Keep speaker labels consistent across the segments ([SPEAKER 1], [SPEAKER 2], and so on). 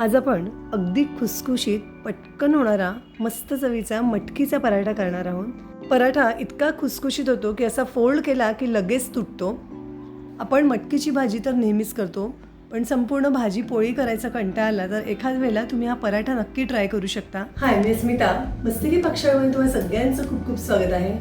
[SPEAKER 1] आज आपण अगदी खुसखुशीत पटकन होणारा मस्त चवीचा मटकीचा पराठा करणार आहोत. पराठा इतका खुसखुशीत होतो की असा फोल्ड केला की लगेच तुटतो. आपण मटकीची भाजी तर नेहमीच करतो पण संपूर्ण भाजी पोळी करायचा कंटाळा आला तर एखाद वेळेला तुम्ही हा पराठा नक्की ट्राय करू शकता. हाय मी स्मिता मस्तिकी पक्षामध्ये तुम्हाला सगळ्यांचं खूप खूप स्वागत आहे.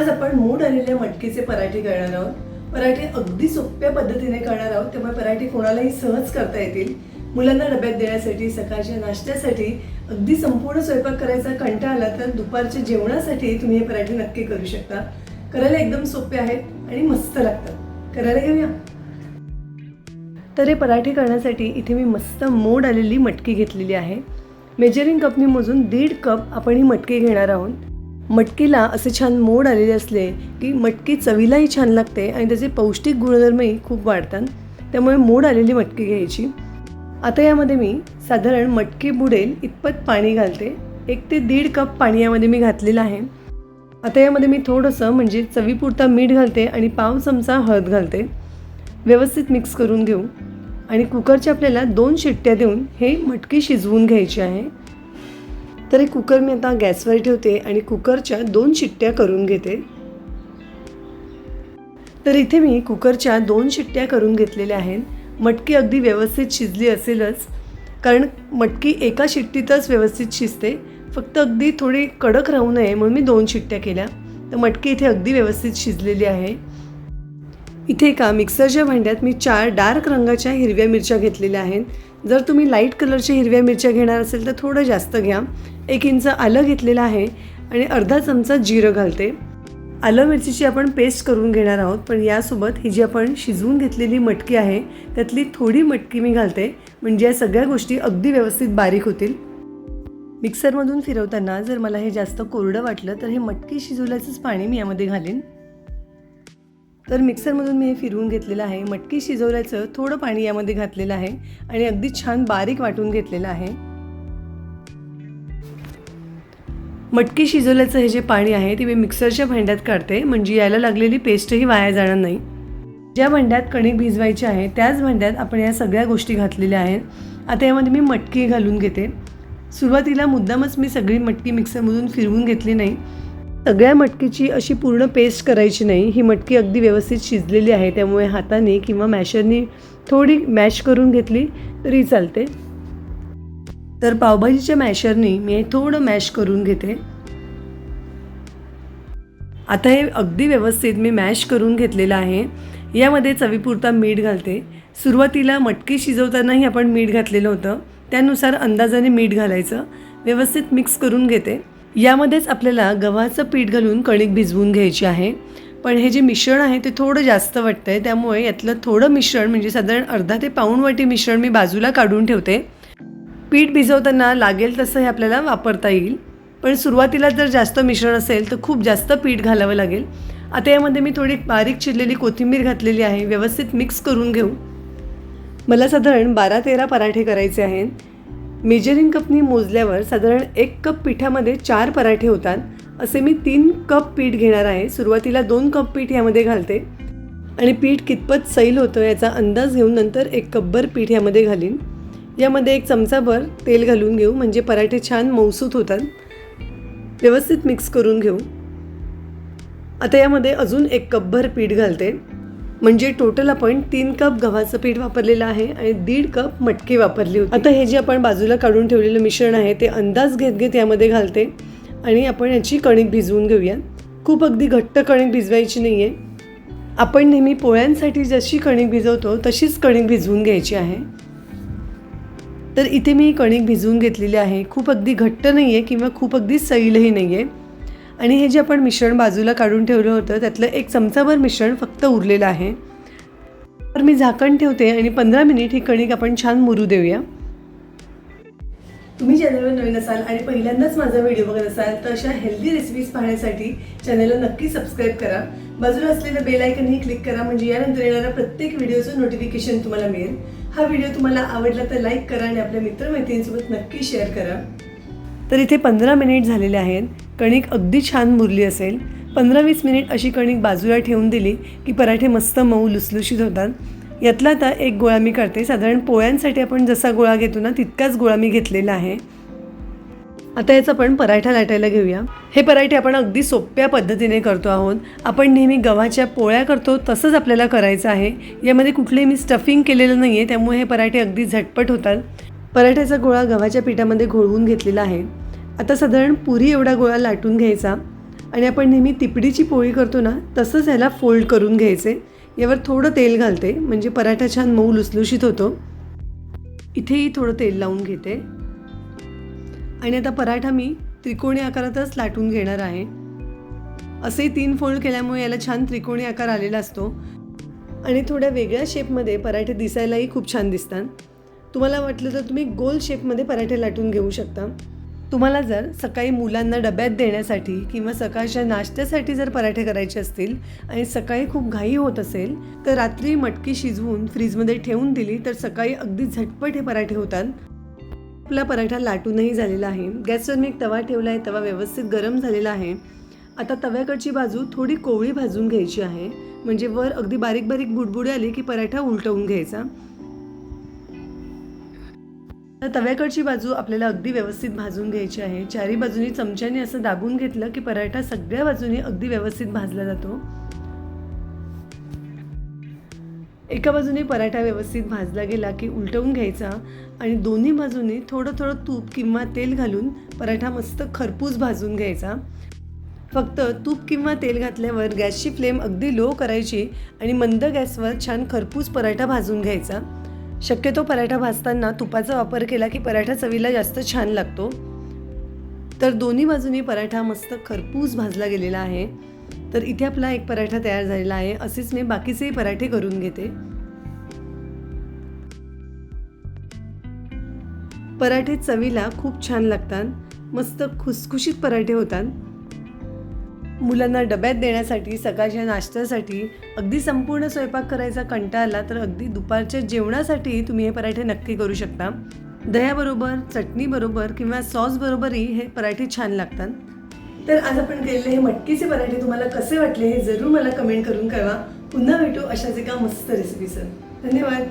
[SPEAKER 1] आज आपण मूड आलेल्या मटकीचे पराठे करणार आहोत. पराठे अगदी सोप्या पद्धतीने करणार आहोत त्यामुळे पराठे कोणालाही सहज करता येतील. मुलांना डब्यात देण्यासाठी सकाळच्या नाश्त्यासाठी अगदी संपूर्ण स्वयंपाक करायचा कंटा आला तर दुपारच्या जेवणासाठी तुम्ही हे पराठे नक्की करू शकता. करायला एकदम सोपे आहेत आणि मस्त लागतात. करायला घेऊया. तर हे पराठे करण्यासाठी इथे मी मस्त मोड आलेली मटकी घेतलेली आहे. मेजरिंग कपनी मोजून दीड कप आपण ही मटकी घेणार आहोत. मटकीला असे छान मोड आलेले असले की मटकी चवीलाही छान लागते आणि त्याचे पौष्टिक गुणधर्मही खूप वाढतात. त्यामुळे मोड आलेली मटकी घ्यायची. आता यामध्ये मी साधारण मटकी बुडेल इतपत पाणी घालते. एक ते दीड कप पाणी यामध्ये मी घातलेलं आहे. आता यामध्ये मी थोडंसं म्हणजे चवीपुरता मीठ घालते आणि पाव चमचा हळद घालते. व्यवस्थित मिक्स करून घेऊ. आणि कुकरच्या आपल्याला दोन शिट्ट्या देऊन हे मटकी शिजवून घ्यायची आहे. तर हे कुकर मी आता गॅसवर ठेवते आणि कुकरच्या दोन शिट्ट्या करून घेते. तर इथे मी कुकरच्या दोन शिट्ट्या करून घेतलेल्या आहेत. मटकी अगदी व्यवस्थित शिजली असेलच कारण मटकी एका शिट्टीतच व्यवस्थित शिजते. फक्त अगदी थोडी कडक राहू नये म्हणून मी दोन शिट्ट्या केल्या. तर मटकी इथे अगदी व्यवस्थित शिजलेली आहे. इथे एका मिक्सरच्या भांड्यात मी चार डार्क रंगाच्या हिरव्या मिरच्या घेतलेल्या आहेत. जर तुम्ही लाइट कलरच्या हिरव्या मिरच्या घेणार असेल तर थोडं जास्त घ्या. एक इंच आलं घेतलेलं आहे आणि अर्धा चमचा जिरं घालते. आलं मिरचीची आपण पेस्ट करून घेणार आहोत पण यासोबत ही जी आपण शिजवून घेतलेली मटकी आहे त्यातली थोडी मटकी मी घालते. म्हणजे या सगळ्या गोष्टी अगदी व्यवस्थित बारीक होतील. मिक्सरमधून फिरवताना जर मला हे जास्त कोरडं वाटलं तर हे मटकी शिजवल्याचंच पाणी मी यामध्ये घालेन. तर मिक्सरमधून मी हे फिरवून घेतलेलं आहे. मटकी शिजवल्याचं थोडं पाणी यामध्ये घातलेलं आहे आणि अगदी छान बारीक वाटून घेतलेलं आहे. मटकी शिजवल्याचं हे जे पाणी आहे ते मी मिक्सरच्या भांड्यात काढते. म्हणजे यायला लागलेली पेस्टही वाया जाणार नाही. ज्या भांड्यात कणिक भिजवायची आहे त्याच भांड्यात आपण या सगळ्या गोष्टी घातलेल्या आहेत. आता यामध्ये मी मटकी घालून घेते. सुरुवातीला मुद्दामच मी सगळी मटकी मिक्सरमधून फिरवून घेतली नाही. सगळ्या मटकीची अशी पूर्ण पेस्ट करायची नाही. ही मटकी अगदी व्यवस्थित शिजलेली आहे त्यामुळे हाताने किंवा मॅशरने थोडी मॅश करून घेतली तरी चालते. तर पावभाजीच्या मॅशरनी मी हे थोडं मॅश करून घेते. आता हे अगदी व्यवस्थित मी मॅश करून घेतलेलं आहे. यामध्ये चवीपुरता मीठ घालते. सुरुवातीला मटकी शिजवतानाही आपण मीठ घातलेलं होतं. त्यानुसार अंदाजाने मीठ घालायचं. व्यवस्थित मिक्स करून घेते. यामध्येच आपल्याला गव्हाचं पीठ घालून कणिक भिजवून घ्यायची आहे. पण हे जे मिश्रण आहे ते थोडं जास्त वाटतं आहे त्यामुळे यातलं थोडं मिश्रण म्हणजे साधारण अर्धा ते पाऊण वाटी मिश्रण मी बाजूला काढून ठेवते. पीठ भिजवताना लागेल तसं हे आपल्याला वापरता येईल. पण सुरुवातीला जर जास्त मिश्रण असेल तर खूप जास्त पीठ घालावं लागेल. आता यामध्ये मी थोडी बारीक चिरलेली कोथिंबीर घातलेली आहे व्यवस्थित मिक्स करून घेऊ. मला साधारण बारा तेरा पराठे करायचे आहेत. मेजरिंग कपनी मोजल्यावर साधारण एक कप पिठामध्ये चार पराठे होतात. असे मी तीन कप पीठ घेणार आहे. सुरुवातीला दोन कप पीठ यामध्ये घालते. आणि पीठ कितपत सैल होतं याचा अंदाज घेऊन नंतर एक कपभर पीठ यामध्ये घालीन. यामध्ये एक चमचाभर तेल घालून घेऊ म्हणजे पराठे छान मौसूत होतात. व्यवस्थित मिक्स करून घेऊ. आता यामध्ये अजून एक कपभर पीठ घालते. म्हणजे टोटल आपण तीन कप गव्हाचं पीठ वापरलेलं आहे आणि दीड कप मटकी वापरली होती. आता हे जे आपण बाजूला काढून ठेवलेलं मिश्रण आहे ते अंदाज घेत घेत यामध्ये घालते. आणि आपण याची कणिक भिजवून घेऊया खूप अगदी घट्ट कणिक भिजवायची नाही आहे आपण नेहमी पोळ्यांसाठी जशी कणिक भिजवतो तशीच कणिक भिजवून घ्यायची आहे. तर इथे मी कणिक भिजवून घेतलेली आहे. खूप अगदी घट्ट नाही आहे किंवा खूप अगदी सैलही नाही आहे आणि हे जे आपण मिश्रण बाजूला काढून ठेवलं होतं त्यातलं एक चमचाभर मिश्रण फक्त उरलेलं आहे. तर मी झाकण ठेवते आणि पंधरा मिनिट ही कणिक आपण छान मुरू देऊया. तुम्ही चॅनलवर नवीन असाल आणि पहिल्यांदाच माझा व्हिडिओ बघत असाल तर अशा हेल्दी रेसिपीज पाहण्यासाठी चॅनलला नक्की सबस्क्राईब करा. बाजूला असलेलं बेल आयकनही क्लिक करा म्हणजे यानंतर येणाऱ्या प्रत्येक व्हिडिओचं नोटिफिकेशन तुम्हाला मिळेल. हा व्हिडिओ तुम्हाला आवडला तर लाईक करा आणि आपल्या मित्रमैत्रिणींसोबत नक्की शेअर करा. तर इथे पंधरा मिनिट झालेले आहेत. कणिक अगदी छान मुरली असेल. पंधरा वीस मिनिट अशी कणिक बाजूला ठेवून दिली की पराठे मस्त मऊ लुसलुशीत होतात. यातला आता एक गोळा मी करते साधारण पोळ्यांसाठी आपण जसा गोळा घेतो ना तितकाच गोळा मी घेतलेला आहे. आता याचा आपण पराठा लाटायला घेऊया. हे पराठे आपण अगदी सोप्या पद्धतीने करतो आहोत. आपण नेहमी गव्हाच्या पोळ्या करतो तसंच आपल्याला करायचं आहे. यामध्ये कुठलेही मी स्टफिंग केलेलं नाही आहे त्यामुळे हे पराठे अगदी झटपट होतात. पराठ्याचा गोळा गव्हाच्या पिठामध्ये घोळवून घेतलेला आहे. आता साधारण पुरी एवढा गोळा लाटून घ्यायचा. आणि आपण नेहमी तिपडीची पोळी करतो ना तसंच ह्याला फोल्ड करून घ्यायचे. यावर थोडं तेल घालते म्हणजे पराठा छान मऊ लुसलुशीत होतो. इथेही थोडं तेल लावून घेते. आणि आता पराठा मी त्रिकोणी आकारातच लाटून घेणार आहे. असे तीन फोल्ड केल्यामुळे याला छान त्रिकोणी आकार आलेला असतो. आणि थोड्या वेगळ्या शेपमध्ये पराठे दिसायलाही खूप छान दिसतात. तुम्हाला वाटलं तर तुम्ही गोल शेपमध्ये पराठे लाटून घेऊ शकता. तुम्हाला जर सकाळी मुलांना डब्यात देण्यासाठी किंवा सकाळच्या नाश्त्यासाठी जर पराठे करायचे असतील आणि सकाळी खूप घाई होत असेल तर रात्री मटकी शिजवून फ्रीजमध्ये ठेवून दिली तर सकाळी अगदी झटपट हे पराठे होतात. आपला पराठा लाटूनही झालेला आहे. गॅसवर मी एक तवा ठेवला आहे. तवा व्यवस्थित गरम झालेला आहे. आता तव्याकडची बाजू थोडी कोवळी भाजून घ्यायची आहे. म्हणजे वर अगदी बारीक बारीक बुडबुडे आली की पराठा उलटवून घ्यायचा. तर तव्याकडची बाजू आपल्याला अगदी व्यवस्थित भाजून घ्यायची आहे. चारी बाजूनी चमच्याने असं दाबून घेतलं की पराठा सगळ्या बाजूनी अगदी व्यवस्थित भाजला जातो. एका बाजूने पराठा व्यवस्थित भाजला गेला की उलटवून घ्यायचा आणि दोन्ही बाजूनी थोडं थोडं तूप किंवा तेल घालून पराठा मस्त खरपूस भाजून घ्यायचा. फक्त तूप किंवा तेल घातल्यावर गॅसची फ्लेम अगदी लो करायची आणि मंद गॅसवर छान खरपूस पराठा भाजून घ्यायचा. शक्यतो पराठा भाजताना तुपाचा वापर केला की पराठा चवीला जास्त छान लागतो. तर दोन्ही बाजूनी पराठा मस्त खरपूस भाजला गेलेला आहे. तर इथे आपला एक पराठा तयार झालेला आहे. असेच मी बाकीचेही पराठे करून घेते. पराठे चवीला खूप छान लागतात. मस्त खुसखुशीत पराठे होतात. मुलांना डब्यात देण्यासाठी सकाळच्या नाश्त्यासाठी अगदी संपूर्ण स्वयंपाक करायचा कंटाळा आला तर अगदी दुपारच्या जेवणासाठी तुम्ही हे पराठे नक्की करू शकता. दह्याबरोबर चटणीबरोबर किंवा सॉसबरोबरही हे पराठे छान लागतात. तर आज आपण केलेले हे मटकीचे पराठे तुम्हाला कसे वाटले हे जरूर मला कमेंट करून कळवा. पुन्हा भेटू अशाच एका मस्त रेसिपीसर धन्यवाद.